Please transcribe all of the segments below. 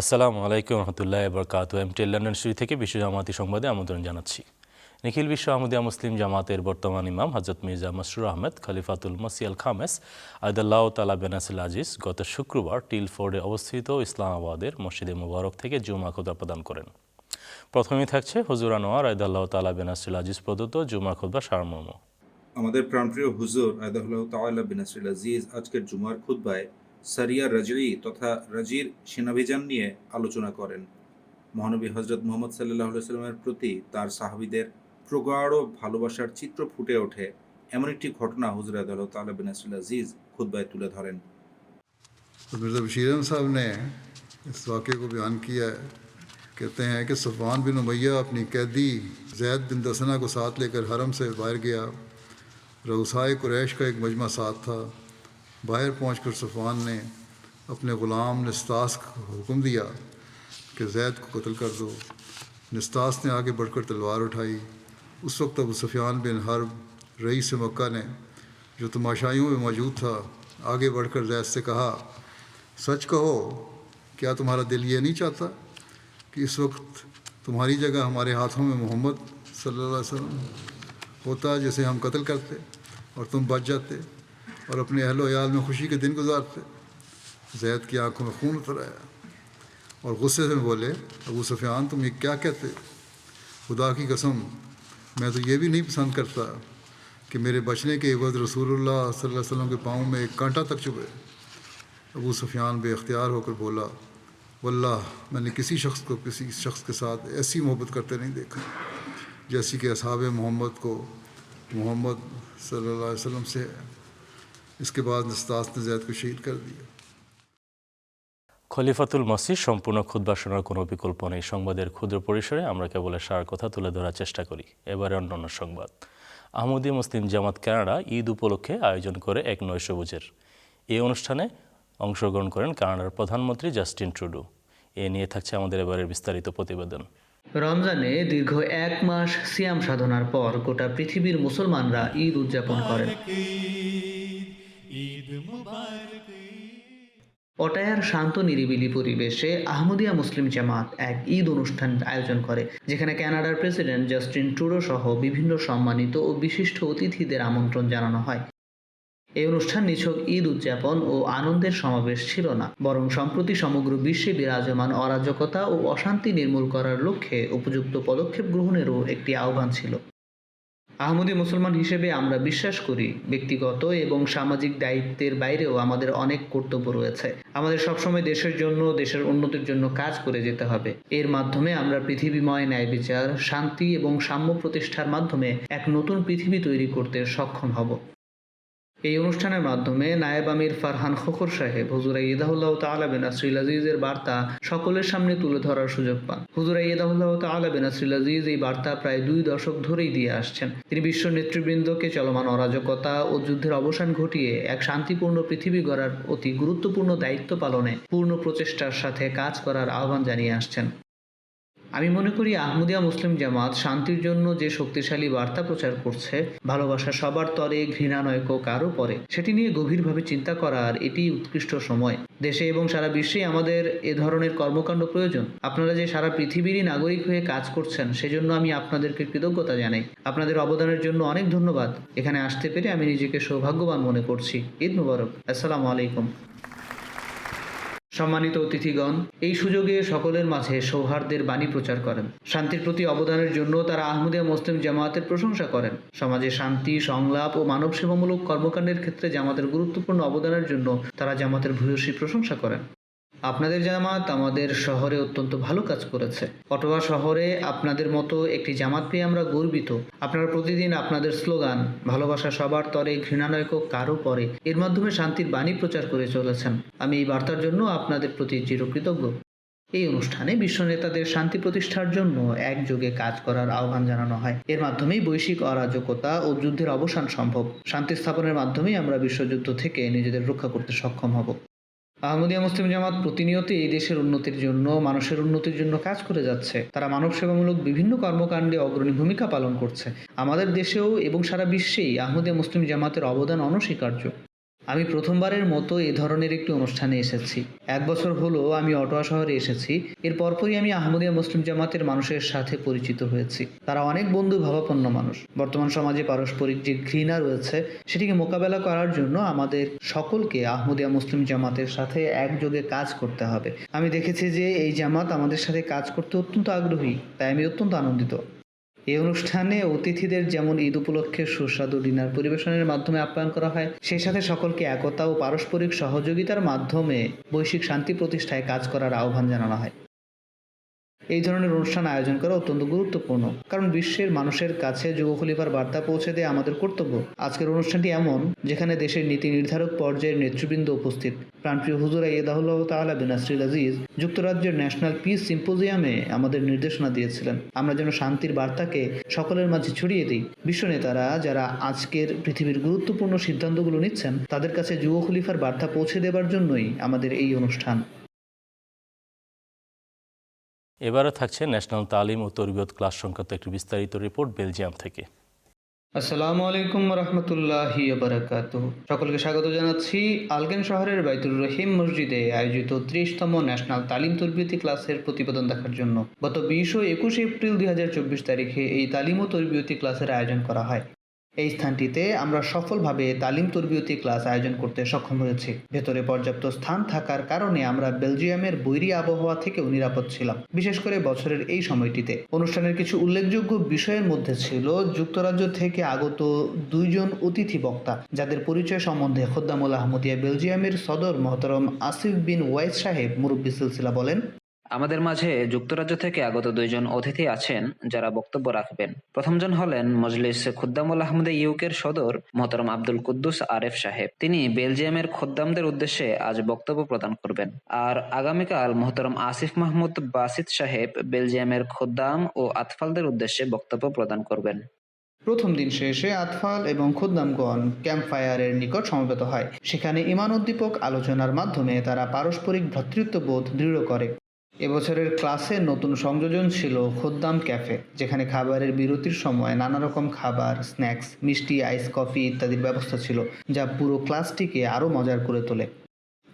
আসসালামু আলাইকুম রহমতুল্লাহ বরকাত এমটি লন্ডন শ্রী থেকে বিশ্ব জামাতি সংবাদে আমন্ত্রণ জানাচ্ছি। নিখিল বিশ্ব আহমদিয়া মুসলিম জামাতের বর্তমান ইমাম হজরত মির্জা মসরুর আহমেদ, খলিফাতুল মসিয়াল খামেস আয়দাল্লাহ তালা বেনাসুল আজিজ গত শুক্রবার টিলফোর্ডে অবস্থিত ইসলামাবাদের মসজিদে মুবারক থেকে জুমা খুদা প্রদান করেন। প্রথমেই থাকছে হুজুর আনোয়ার আয়দাল্লাহ তালা বেনাসুল আজিজ প্রদত্ত জুমা খুদবা সারমর্ম। আমাদের প্রাণপ্রিয় হুজুর আয়দাহুল্লাহ তাআলা বিন আসরিল আজিজ আজকের জুমার খুতবায় সারিয়া রাজউই তথা রাজির সেনাভিযান নিয়ে আলোচনা করেন। মহানবী হজরত মোহাম্মদ সাল্লাহ সাল্লামের প্রতি তার সাহাবিদের প্রগাঢ় ভালোবাসার চিত্র ফুটে ওঠে এমন একটি ঘটনা হুজর আদালত তালা বিন আজিজ খুদ্বায় তুলে ধরেন। مرزا بشیرم صاحب نے اس واقعے کو بیان کیا ہے کہتے ہیں کہ صفوان بن امیہ اپنی قیدی زید بن دسنا کو ساتھ لے کر حرم سے باہر گیا روسائے قریش کا ایک مجمع ساتھ تھا۔ باہر پہنچ کر صفان نے اپنے غلام نستاس کو حکم دیا کہ زید کو قتل کر دو۔ نستاس نے آگے بڑھ کر تلوار اٹھائی۔ اس وقت ابو سفیان بن حرب رئیس مکہ نے، جو تماشائیوں میں موجود تھا، آگے بڑھ کر زید سے کہا، سچ کہو، کیا تمہارا دل یہ نہیں چاہتا کہ اس وقت تمہاری جگہ ہمارے ہاتھوں میں محمد صلی اللہ علیہ وسلم ہوتا جسے ہم قتل کرتے اور تم بچ جاتے؟ اور اپنے اہل و عیال میں خوشی کے دن گزارتے زید کی آنکھوں میں خون اتر آیا اور غصے سے بولے، ابو سفیان، تم یہ کیا کہتے؟ خدا کی قسم، میں تو یہ بھی نہیں پسند کرتا کہ میرے بچنے کے عوض رسول اللہ صلی اللہ علیہ وسلم کے پاؤں میں ایک کانٹا تک چبھے۔ ابو سفیان بے اختیار ہو کر بولا، واللہ، میں نے کسی شخص کو، کسی شخص کے ساتھ ایسی محبت کرتے نہیں دیکھا جیسی کہ اصحاب محمد کو محمد صلی اللہ علیہ وسلم سے ہے۔ इसके बाद नस्तास ने जैद को शहीद कर दिया খলিফাতুল মসিদ সম্পূর্ণ খুদ্া শোনার কোনো বিকল্প নেই সংবাদের ক্ষুদ্র পরিসরে আমরা কেবল সার কথা তুলে ধরার চেষ্টা করি এবারে অন্যান্য সংবাদ আহমদী মুসলিম জামাত কানাডা ঈদ উপলক্ষে আয়োজন করে এক নয় সবুজের এই অনুষ্ঠানে অংশগ্রহণ করেন কানাডার প্রধানমন্ত্রী জাস্টিন ট্রুডো এ নিয়ে থাকছে আমাদের এবারের বিস্তারিত প্রতিবেদন রমজানে দীর্ঘ এক মাস সিয়াম সাধনার পর গোটা পৃথিবীর মুসলমানরা ঈদ উদযাপন করেন অটায়ার শান্ত নিরিবিলি পরিবেশে আহমদিয়া মুসলিম জামাত এক ঈদ অনুষ্ঠান আয়োজন করে, যেখানে কানাডার প্রেসিডেন্ট জাস্টিন ট্রুডো সহ বিভিন্ন সম্মানিত ও বিশিষ্ট অতিথিদের আমন্ত্রণ জানানো হয়। এই অনুষ্ঠান নিছক ঈদ উদযাপন ও আনন্দের সমাবেশ ছিল না, বরং সম্প্রতি সমগ্র বিশ্বে বিরাজমান অরাজকতা ও অশান্তি নির্মূল করার লক্ষ্যে উপযুক্ত পদক্ষেপ গ্রহণেরও একটি আহ্বান ছিল। আহমদী মুসলমান হিসেবে আমরা বিশ্বাস করি ব্যক্তিগত এবং সামাজিক দায়িত্বের বাইরেও আমাদের অনেক কর্তব্য রয়েছে। আমাদের সবসময় দেশের জন্য, দেশের উন্নতির জন্য কাজ করে যেতে হবে। এর মাধ্যমে আমরা পৃথিবীময় ন্যায় বিচার, শান্তি এবং সাম্য প্রতিষ্ঠার মাধ্যমে এক নতুন পৃথিবী তৈরি করতে সক্ষম হব। এই অনুষ্ঠানের মাধ্যমে নায়েব আমির ফারহান খোকর সাহেব, হুজুরা ইদাহুল্লাহ তালা বিন আসরিল আজিজের বার্তা সকলের সামনে তুলে ধরার সুযোগ পান। হুজুরা ইদাহুল্লাহ তালা বিন আসরিল আজিজ এই বার্তা প্রায় দুই দশক ধরেই দিয়ে আসছেন। তিনি বিশ্ব নেতৃবৃন্দকে চলমান অরাজকতা ও যুদ্ধের অবসান ঘটিয়ে এক শান্তিপূর্ণ পৃথিবী গড়ার অতি গুরুত্বপূর্ণ দায়িত্ব পালনে পূর্ণ প্রচেষ্টার সাথে কাজ করার আহ্বান জানিয়ে আসছেন। আমি মনে করি আহমদিয়া মুসলিম জামাত শান্তির জন্য যে শক্তিশালী বার্তা প্রচার করছে, ভালোবাসা সবার তরে, ঘৃণা নয় কো কারও পরে, সেটি নিয়ে গভীরভাবে চিন্তা করার এটি উৎকৃষ্ট সময়। দেশে এবং সারা বিশ্বে আমাদের এ ধরনের কর্মকাণ্ড প্রয়োজন। আপনারা যে সারা পৃথিবীরই নাগরিক হয়ে কাজ করছেন, সেজন্য আমি আপনাদেরকে কৃতজ্ঞতা জানাই। আপনাদের অবদানের জন্য অনেক ধন্যবাদ। এখানে আসতে পেরে আমি নিজেকে সৌভাগ্যবান মনে করছি। ঈদ মুবারক। আসসালামু আলাইকুম। সম্মানিত অতিথিগণ, এই সুযোগে সকলের মাঝে সৌহার্দ্যের বাণী প্রচার করেন। শান্তির প্রতি অবদানের জন্য তারা আহমদিয়া মুসলিম জামায়াতের প্রশংসা করেন। সমাজে শান্তি, সংলাপ ও মানব সেবামূলক কর্মকাণ্ডের ক্ষেত্রে জামাতের গুরুত্বপূর্ণ অবদানের জন্য তারা জামাতের ভূয়সী প্রশংসা করেন। আপনাদের জামাত আমাদের শহরে অত্যন্ত ভালো কাজ করেছে। অটোয়া শহরে আপনাদের মতো একটি জামাত পেয়ে আমরা গর্বিত। আপনারা প্রতিদিন আপনাদের স্লোগান, ভালোবাসা সবার তরে ঘৃণানয়ক কারও পরে, এর মাধ্যমে শান্তির বাণী প্রচার করে চলেছেন। আমি এই বার্তার জন্য আপনাদের প্রতি চিরকৃতজ্ঞ। এই অনুষ্ঠানে বিশ্ব নেতাদের শান্তি প্রতিষ্ঠার জন্য একযোগে কাজ করার আহ্বান জানানো হয়। এর মাধ্যমেই বৈশ্বিক অরাজকতা ও যুদ্ধের অবসান সম্ভব। শান্তি স্থাপনের মাধ্যমেই আমরা বিশ্বযুদ্ধ থেকে নিজেদের রক্ষা করতে সক্ষম হব। আহমদিয়া মুসলিম জামাত প্রতিনিয়ত এই দেশের উন্নতির জন্য, মানুষের উন্নতির জন্য কাজ করে যাচ্ছে। তারা মানব সেবামূলক বিভিন্ন কর্মকাণ্ডে অগ্রণী ভূমিকা পালন করছে। আমাদের দেশেও এবং সারা বিশ্বেই আহমদিয়া মুসলিম জামাতের অবদান অনস্বীকার্য। আমি প্রথমবারের মতো এ ধরনের একটি অনুষ্ঠানে এসেছি। এক বছর হলো আমি অটোয়া শহরে এসেছি। এর পরপরই আমি আহমদিয়া মুসলিম জামাতের মানুষের সাথে পরিচিত হয়েছি। তারা অনেক বন্ধু ভাবাপন্ন মানুষ। বর্তমান সমাজে পারস্পরিক যে ঘৃণা রয়েছে, সেটিকে মোকাবেলা করার জন্য আমাদের সকলকে আহমদিয়া মুসলিম জামাতের সাথে একযোগে কাজ করতে হবে। আমি দেখেছি যে এই জামাত আমাদের সাথে কাজ করতে অত্যন্ত আগ্রহী, তাই আমি অত্যন্ত আনন্দিত। এই অনুষ্ঠানে অতিথিদের যেমন ঈদ উপলক্ষে সুস্বাদু ডিনার পরিবেশনের মাধ্যমে আপ্যায়ন করা হয়, সেই সাথে সকলকে একতা ও পারস্পরিক সহযোগিতার মাধ্যমে বৈশ্বিক শান্তি প্রতিষ্ঠায় কাজ করার আহ্বান জানানো হয়। এই ধরনের অনুষ্ঠান আয়োজন করা অত্যন্ত গুরুত্বপূর্ণ, কারণ বিশ্বের মানুষের কাছে যুব খলিফার বার্তা পৌঁছে দেওয়া আমাদের কর্তব্য। আজকের অনুষ্ঠানটি এমন, যেখানে দেশের নীতি নির্ধারক পর্যায়ের নেতৃবৃন্দ উপস্থিত। প্রাণপ্রিয় হুজুর ইয়েদাহুল্লাহ তাআলা বিন আসরিল আজিজ, যুক্তরাজ্যের ন্যাশনাল পিস সিম্পোজিয়ামে আমাদের নির্দেশনা দিয়েছিলেন। আমরা যেন শান্তির বার্তাকে সকলের মাঝে ছড়িয়ে দিই। বিশ্ব নেতারা যারা আজকের পৃথিবীর গুরুত্বপূর্ণ সিদ্ধান্তগুলো নিচ্ছেন, তাদের কাছে যুব খলিফার বার্তা পৌঁছে দেবার জন্যই আমাদের এই অনুষ্ঠান। এবারে থাকছে ন্যাশনাল তালিম ও তরবিয়ত ক্লাস সংক্রান্ত একটি বিস্তারিত রিপোর্ট বেলজিয়াম থেকে। আসসালামু আলাইকুম রহমতুল্লাহি বারাকাত সকলকে স্বাগত জানাচ্ছি আলগেন শহরের বাইতুর রহিম মসজিদে আয়োজিত ত্রিশতম ন্যাশনাল তালিম তরবিয়তি ক্লাসের প্রতিবেদন দেখার জন্য। গত বিশ ও একুশে এপ্রিল দুই হাজার চব্বিশ তারিখে এই তালিম ও তরবিয়তি ক্লাসের আয়োজন করা হয়। এই স্থানটিতে আমরা সফলভাবে তালিম তরবিয়তি ক্লাস আয়োজন করতে সক্ষম হয়েছি। ভেতরে পর্যাপ্ত স্থান থাকার কারণে আমরা বেলজিয়ামের বৈরী আবহাওয়া থেকেও নিরাপদ ছিলাম। বিশেষ করে বছরের এই সময়টিতে। অনুষ্ঠানের কিছু উল্লেখযোগ্য বিষয়ের মধ্যে ছিল যুক্তরাজ্য থেকে আগত দুইজন অতিথি বক্তা, যাদের পরিচয় সম্বন্ধে খোদ্দামুল আহমদিয়া বেলজিয়ামের সদর মহতরম আসিফ বিন ওয়াইস সাহেব মুরব্বী সিলসিলা বলেন আমাদের মাঝে যুক্তরাজ্য থেকে আগত দুইজন অতিথি আছেন যারা বক্তব্য রাখবেন। প্রথমজন হলেন মজলিস খুদ্দামুল আহমদে ইউকের সদর মোহতরম আব্দুল কুদ্দুস আরেফ সাহেব। তিনি বেলজিয়ামের খোদ্দামদের উদ্দেশ্যে আজ বক্তব্য প্রদান করবেন। আর আগামীকাল মোহতরম আসিফ মাহমুদ বাসিদ সাহেব বেলজিয়ামের খোদ্দাম ও আতফালদের উদ্দেশ্যে বক্তব্য প্রদান করবেন। প্রথম দিন শেষে আতফাল এবং খুদ্দামগণ ক্যাম্প ফায়ারের নিকট সমবেত হয়। সেখানে ইমান উদ্দীপক আলোচনার মাধ্যমে তারা পারস্পরিক ভ্রাতৃত্ববোধ দৃঢ় করে। এবছরের ক্লাসে নতুন সংযোজন ছিল খোদ্দাম ক্যাফে, যেখানে খাবারের বিরতির সময় নানা রকম খাবার, স্ন্যাক্স, মিষ্টি, আইস, কফি ইত্যাদির ব্যবস্থা ছিল, যা পুরো ক্লাসটিকে আরও মজার করে তোলে।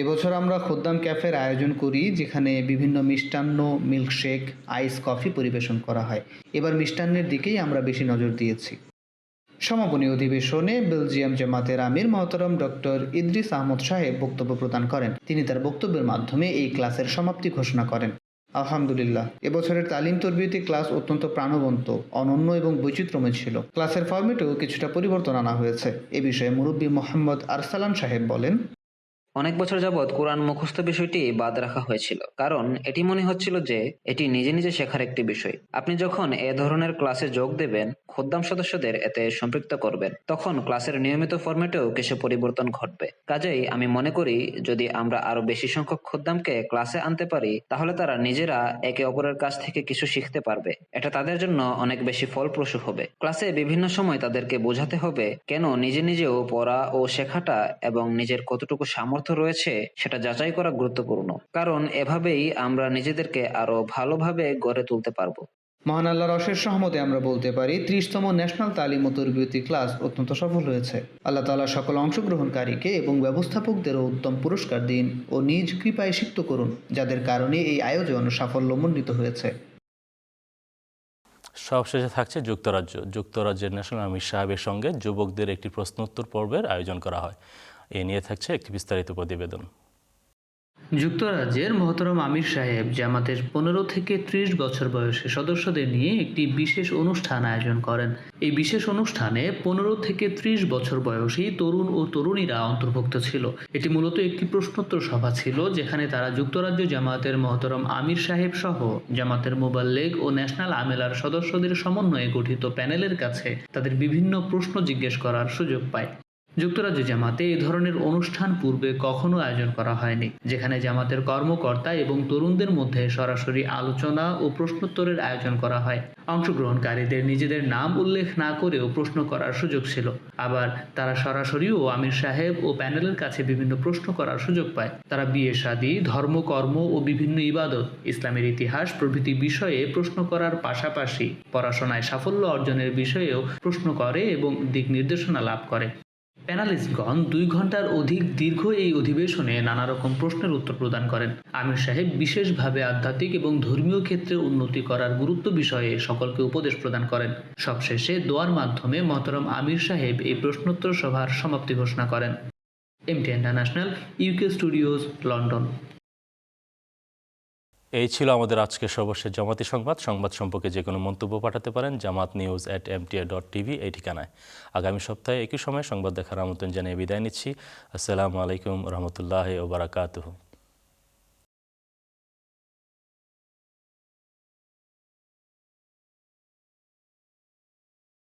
এবছর আমরা খোদ্দাম ক্যাফের আয়োজন করি, যেখানে বিভিন্ন মিষ্টান্ন, মিল্কশেক, আইস, কফি পরিবেশন করা হয়। এবার মিষ্টান্নের দিকেই আমরা বেশি নজর দিয়েছি। সমাপনী অধিবেশনে বেলজিয়াম জামাতের আমির মহতরম ডক্টর ইদ্রিস আহমদ সাহেব বক্তব্য প্রদান করেন। তিনি তার বক্তব্যের মাধ্যমে এই ক্লাসের সমাপ্তি ঘোষণা করেন। আলহামদুলিল্লাহ, এবছরের তালিম তরবিতে ক্লাস অত্যন্ত প্রাণবন্ত, অনন্য এবং বৈচিত্র্যময় ছিল। ক্লাসের ফর্মেটেও কিছুটা পরিবর্তন আনা হয়েছে। এ বিষয়ে মুরব্বী মোহাম্মদ আরসালান সাহেব বলেন অনেক বছর যাবৎ কোরআন মুখস্থ বিষয়টি বাদ রাখা হয়েছিল। কারণ এটি মনে হচ্ছিল যে এটি নিজে নিজে শেখার একটি বিষয়। আপনি যখন এ ধরনের ক্লাসে যোগ দেবেন, খোদ্দাম সদস্যদের এতে সম্পৃক্ত করবেন। তখন ক্লাসের নিয়মিত ফরম্যাটেও কিছু পরিবর্তন ঘটবে। কাজেই আমি মনে করি, যদি আমরা আরও বেশি সংখ্যক খোদ্দামকে ক্লাসে আনতে পারি, তাহলে তারা নিজেরা একে অপরের কাছ থেকে কিছু শিখতে পারবে। এটা তাদের জন্য অনেক বেশি ফলপ্রসূ হবে। ক্লাসে বিভিন্ন সময় তাদেরকে বোঝাতে হবে কেন নিজে নিজেও পড়া ও শেখাটা এবং নিজের কতটুকু সামর্থ্য রয়েছে সেটা যাচাই করা গুরুত্বপূর্ণ। কারণ এভাবেই আমরা নিজেদেরকে আরও ভালোভাবে গড়ে তুলতে পারব। মহান আল্লাহর অশেষ সহমতে আমরা বলতে পারি ত্রিশতম ন্যাশনাল তালিম ও তরবিয়তি ক্লাস অত্যন্ত সফল হয়েছে। আল্লাহ তাআলা সকল অংশগ্রহণকারীকে এবং ব্যবস্থাপকদেরও উত্তম পুরস্কার দিন ও নিজ কৃপায় সিক্ত করুন যাদের কারণে এই আয়োজন সাফল্যমণ্ডিত হয়েছে। সবশেষে থাকছে যুক্তরাজ্য। যুক্তরাজ্যের ন্যাশনাল আমির সাহেবের সঙ্গে যুবকদের একটি প্রশ্নোত্তর পর্বের আয়োজন করা হয়। এ নিয়ে থাকছে একটি বিস্তারিত প্রতিবেদন। যুক্তরাজ্যের মহতরম আমির সাহেব জামাতের পনেরো থেকে ত্রিশ বছর বয়সী সদস্যদের নিয়ে একটি বিশেষ অনুষ্ঠান আয়োজন করেন। এই বিশেষ অনুষ্ঠানে পনেরো থেকে ত্রিশ বছর বয়সী তরুণ ও তরুণীরা অন্তর্ভুক্ত ছিল। এটি মূলত একটি প্রশ্নোত্তর সভা ছিল, যেখানে তারা যুক্তরাজ্য জামাতের মহতরম আমির সাহেব সহ জামাতের মোবাল্লেগ ও ন্যাশনাল আমেলার সদস্যদের সমন্বয়ে গঠিত প্যানেলের কাছে তাদের বিভিন্ন প্রশ্ন জিজ্ঞেস করার সুযোগ পায়। যুক্তরাজ্য জামাতে এই ধরনের অনুষ্ঠান পূর্বে কখনো আয়োজন করা হয়নি, যেখানে জামাতের কর্মকর্তা এবং তরুণদের মধ্যে সরাসরি আলোচনা ও প্রশ্নোত্তরের আয়োজন করা হয়। অংশগ্রহণকারীদের নিজেদের নাম উল্লেখ না করেও প্রশ্ন করার সুযোগ ছিল। আবার তারা সরাসরিও আমির সাহেব ও প্যানেলের কাছে বিভিন্ন প্রশ্ন করার সুযোগ পায়। তারা বিয়ে, শাদী ধর্মকর্ম ও বিভিন্ন ইবাদত, ইসলামের ইতিহাস প্রভৃতি বিষয়ে প্রশ্ন করার পাশাপাশি পড়াশোনায় সাফল্য অর্জনের বিষয়েও প্রশ্ন করে এবং দিক নির্দেশনা লাভ করে। প্যানালিস্টগণ দুই ঘণ্টার অধিক দীর্ঘ এই অধিবেশনে নানা রকম প্রশ্নের উত্তর প্রদান করেন। আমির সাহেব বিশেষভাবে আধ্যাত্মিক এবং ধর্মীয় ক্ষেত্রে উন্নতি করার গুরুত্ব বিষয়ে সকলকে উপদেশ প্রদান করেন। সবশেষে দোয়ার মাধ্যমে মহতরম আমির সাহেব এই প্রশ্নোত্তর সভার সমাপ্তি ঘোষণা করেন। MT international UK studios London. এই ছিল আমাদের আজকের সর্বশেষ জামাতি সংবাদ। সংবাদ সম্পর্কে যে কোনো মন্তব্য পাঠাতে পারেন Jamaat news at MTA dot TV এই ঠিকানায়। আগামী সপ্তাহে একই সময় সংবাদ দেখার আমন্ত্রণ জানিয়ে বিদায় নিচ্ছি। আসসালামু আলাইকুম রহমতুল্লাহ ওবরাকাতুহ